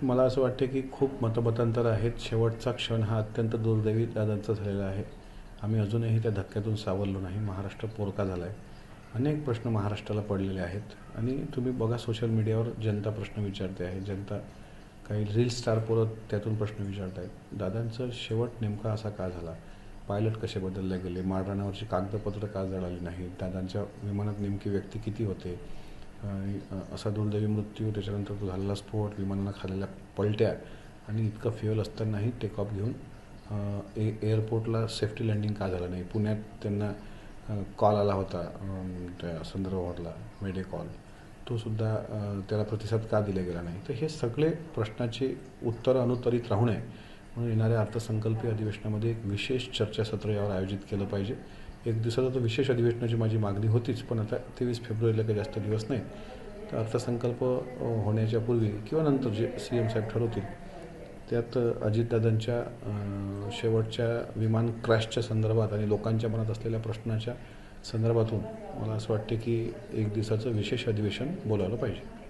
मला असं वाटतं की खूप मतमतांतर आहेत. शेवटचा क्षण हा अत्यंत दुर्दैवी दादांचा झालेला आहे. आम्ही अजूनही त्या धक्क्यातून सावरलो नाही. महाराष्ट्र पोरका झाला आहे अनेक प्रश्न महाराष्ट्राला पडलेले आहेत. आणि तुम्ही बघा सोशल मीडियावर जनता प्रश्न विचारते आहे. जनता काही रील स्टार पोरत त्यातून प्रश्न विचारत आहेत दादांचं शेवट नेमका असा का झाला? पायलट कसे बदलले गेले? माळराणावरची कागदपत्रं का जळाली नाही दादांच्या विमानात नेमकी व्यक्ती किती होते? आणि असा दुर्दैवी मृत्यू त्याच्यानंतर तो झालेला स्फोट विमानाला खाल्लेल्या पलट्या आणि इतकं फ्युअल असतानाही टेक ऑफ घेऊन ए एअरपोर्टला सेफ्टी लँडिंग का झालं नाही. पुण्यात त्यांना कॉल आला होता त्या संदर्भातला मेडे कॉल तोसुद्धा त्याला प्रतिसाद का दिला गेला नाही? तर हे सगळे प्रश्नाचे उत्तर अनुत्तरित राहू नये. म्हणून येणाऱ्या अर्थसंकल्पीय अधिवेशनामध्ये एक विशेष चर्चासत्र यावर आयोजित केलं पाहिजे. एक दिवसाचं तर विशेष अधिवेशनाची माझी मागणी होतीच पण आता तेवीस फेब्रुवारीला काही जास्त दिवस नाही तर अर्थसंकल्प होण्याच्या पूर्वी किंवा नंतर जे सी एम साहेब ठरवतील त्यात अजितदादांच्या शेवटच्या विमान क्रॅशच्या संदर्भात आणि लोकांच्या मनात असलेल्या प्रश्नाच्या संदर्भातून मला असं वाटते की एक दिवसाचं विशेष अधिवेशन बोलावलं पाहिजे.